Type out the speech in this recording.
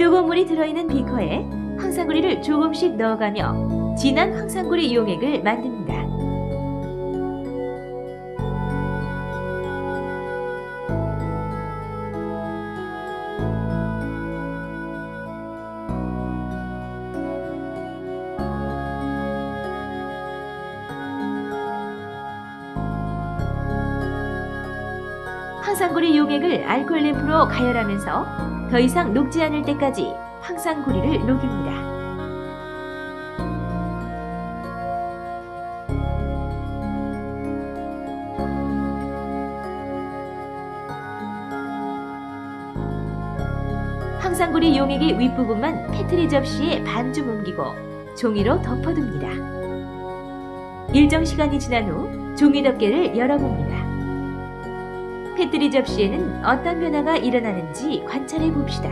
뜨거운 물이 들어있는 비커에 황산구리를 조금씩 넣어가며 진한 황산구리 용액을 만듭니다. 황산구리 용액을 알코올 램프로 가열하면서 더 이상 녹지 않을 때까지 황산구리를 녹입니다. 황산구리 용액의 윗부분만 패트리 접시에 반쯤 옮기고 종이로 덮어둡니다. 일정 시간이 지난 후 종이 덮개를 열어봅니다. 패트리 접시에는 어떤 변화가 일어나는지 관찰해 봅시다.